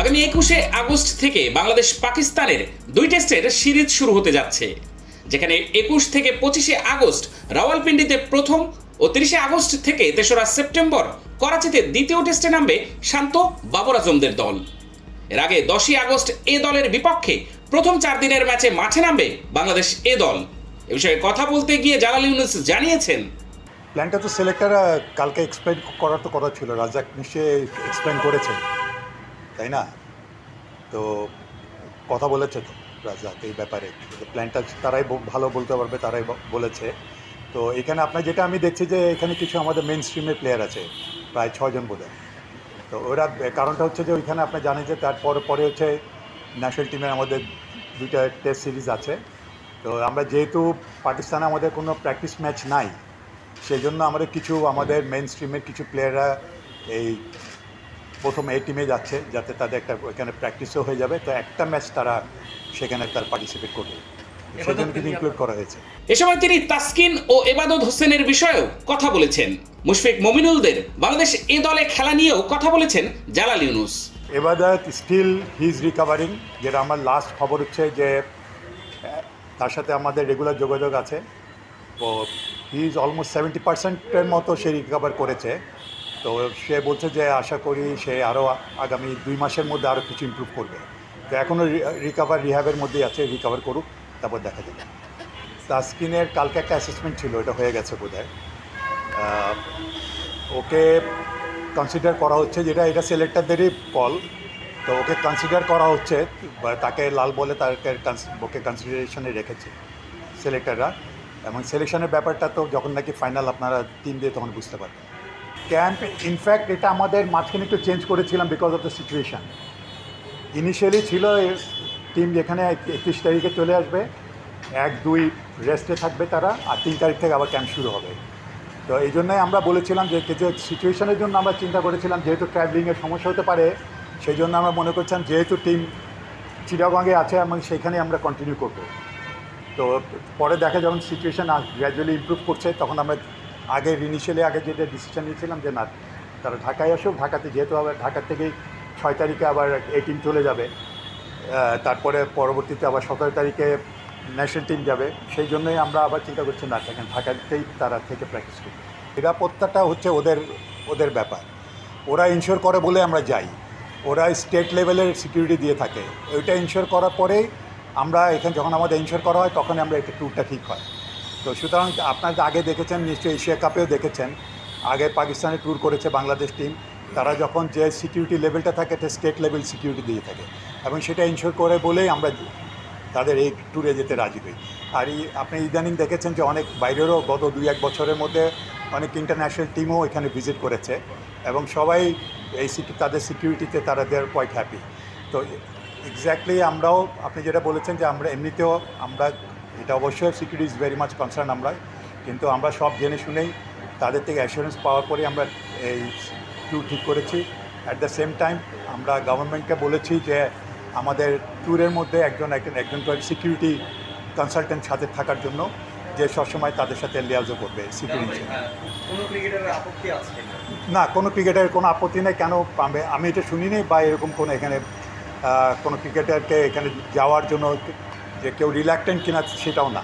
আগামী একুশে আগস্ট থেকে বাংলাদেশ পাকিস্তানের দুই টেস্টের সিরিজ শুরু হতে যাচ্ছে, যেখানে একুশ থেকে পঁচিশে আগস্ট রাওয়ালপিন্ডিতে প্রথম ও তিরিশে আগস্ট থেকে তেসরা সেপ্টেম্বর করাচিতে দ্বিতীয় টেস্টে নামবে শান্ত বাবর আজমদের দল। এর আগে দশই আগস্ট এ দলের বিপক্ষে প্রথম চার দিনের ম্যাচে মাঠে নামবে বাংলাদেশ এ দল। এ বিষয়ে কথা বলতে গিয়ে জালাল ইউনুস জানিয়েছেন, প্ল্যানটা তো সিলেক্টর কালকে এক্সপ্লেন করার তো কথা ছিল রাজাক নিশ্চয়ই এক্সপ্লেন করেছে। তাই না? তো কথা বলেছে তো রাজাক এই ব্যাপারে। প্ল্যানটা তারাই ভালো বলতে পারবে, তারাই বলেছে। তো এখানে আপনার যেটা আমি দেখছি যে এখানে কিছু আমাদের মেন স্ট্রিমের প্লেয়ার আছে, প্রায় ছজন বোধ হয়। তো ওরা, কারণটা হচ্ছে যে ওইখানে আপনি জানেন যে তারপর পরে হচ্ছে ন্যাশনাল টিমের আমাদের দুইটা টেস্ট সিরিজ আছে। তো আমরা যেহেতু পাকিস্তানে আমাদের কোনো প্র্যাকটিস ম্যাচ নাই সেই জন্য আমাদের কিছু আমাদের মেন স্ট্রিমের কিছু প্লেয়াররা এই প্রথম এই টিমে যাচ্ছে যাতে তাদের একটা ওখানে প্র্যাকটিসও হয়ে যাবে। তো একটা ম্যাচ তারা সেখানে তার পার্টিসিপেট করবে। ইনক্লুড করা হয়েছে। এ সময় তিনি তাসকিন ও এবাদত হোসেনের বিষয়েও কথা বলেছেন। মুশফিক মমিনুলদের বাংলাদেশ এ দলে খেলা নিয়েও কথা বলেছেন জালাল ইউনুস। এবাদত স্টিল হি ইজ রিকাভারিং যেটা আমার লাস্ট খবর হচ্ছে যে তার সাথে আমাদের রেগুলার যোগাযোগ আছে। তো হি ইজ অলমোস্ট সেভেন্টি পার্সেন্টের মতো সে রিকাভার করেছে। তো সে বলছে যে আশা করি সে আরও আগামী দুই মাসের মধ্যে আরও কিছু ইমপ্রুভ করবে। তো এখনও রিকাভার রিহ্যাবের মধ্যেই আছে রিকাভার করুক, তারপর দেখা যাবে। তাস্কিনের কালকে একটা অ্যাসেসমেন্ট ছিল, এটা হয়ে গেছে বোধ ওকে কনসিডার করা হচ্ছে যেটা, এটা সিলেক্টরদেরই কল তো ওকে কনসিডার করা হচ্ছে তাকে লাল বলে তাকে ওকে কনসিডারেশনে রেখেছে সিলেক্টররা এবং সিলেকশনের ব্যাপারটা তো যখন নাকি ফাইনাল আপনারা টিম দিয়ে তখন বুঝতে পারবেন। ক্যাম্প ইনফ্যাক্ট এটা আমাদের মাঝখানে একটু চেঞ্জ করেছিলাম because of the situation initially ছিল টিম যেখানে একত্রিশ তারিখে চলে আসবে, এক, দুই রেস্টে থাকবে তারা, আর তিন তারিখ থেকে আবার ক্যাম্প শুরু হবে। তো এই জন্যই আমরা বলেছিলাম যে কিছু সিচুয়েশনের জন্য আমরা চিন্তা করেছিলাম, যেহেতু ট্রাভেলিংয়ের সমস্যা হতে পারে, সেই জন্য আমরা মনে করছিলাম যেহেতু টিম চিরাগঙ্গে আছে এবং সেখানে আমরা কন্টিনিউ করব। তো পরে দেখা যখন সিচুয়েশান গ্র্যাজুয়ালি ইমপ্রুভ করছে, তখন আমরা আগে ইনিশিয়ালি আগে যেটা ডিসিশন নিয়েছিলাম যে না, তারা ঢাকায় আসুক, ঢাকাতে যেহেতু আবার ঢাকা থেকেই ছয় তারিখে আবার এই চলে যাবে তারপরে পরবর্তীতে আবার সতেরো তারিখে ন্যাশনাল টিম যাবে, সেই জন্যই আমরা আবার চিন্তা করছি, না সেখানে ঢাকাতেই তারা থেকে প্র্যাকটিস করবে নিরাপত্তাটা হচ্ছে ওদের ওদের ব্যাপার। ওরা ইনশিওর করে বলে আমরা যাই। ওরা স্টেট লেভেলের সিকিউরিটি দিয়ে থাকে। ওইটা ইনশিওর করার পরেই আমরা এখানে যখন আমাদের ইনশিওর করা হয় তখন আমরা একটা ট্যুরটা ঠিক হয়। তো সুতরাং আপনার আগে দেখেছেন, নিশ্চয়ই এশিয়া কাপেও দেখেছেন। আগে পাকিস্তানে ট্যুর করেছে বাংলাদেশ টিম তারা যখন যে সিকিউরিটি লেভেলটা থাকে, এটা স্টেট লেভেল সিকিউরিটি দিয়ে থাকে। এবং সেটা ইনশিওর করে বলেই আমরা তাদের এই ট্যুরে যেতে রাজি হই। আর আপনি ইদানিং দেখেছেন যে অনেক বাইরেরও গত দুই এক বছরের মধ্যে অনেক ইন্টারন্যাশনাল টিমও এখানে ভিজিট করেছে। এবং সবাই এই তাদের সিকিউরিটিতে তারা দেয়ার কোয়াইট হ্যাপি তো এক্স্যাক্টলি আমরাও, আপনি যেটা বলেছেন যে আমরা এমনিতেও আমরা এটা অবশ্যই security is very much concern আমরা। কিন্তু আমরা সব জেনে শুনেই তাদের থেকে অ্যাসুরেন্স পাওয়ার পরে আমরা এই ট্যুর ঠিক করেছি। অ্যাট দ্য সেম টাইম আমরা গভর্নমেন্টকে বলেছি যে আমাদের ট্যুরের মধ্যে একজন একজন একজন করে সিকিউরিটি কনসালটেন্ট সাথে থাকার জন্য যে সবসময় তাদের সাথে লিয়াজও করবে সিকিউরিটি কোনো ক্রিকেটারের আপত্তি আছে কিনা? না কোনো ক্রিকেটারের কোনো আপত্তি নেই। কেন পাবে? আমি এটা শুনিনি বা এরকম কোনো এখানে কোনো ক্রিকেটারকে এখানে যাওয়ার জন্য যে কেউ রিল্যাক্টেন্ট কিনা সেটাও না।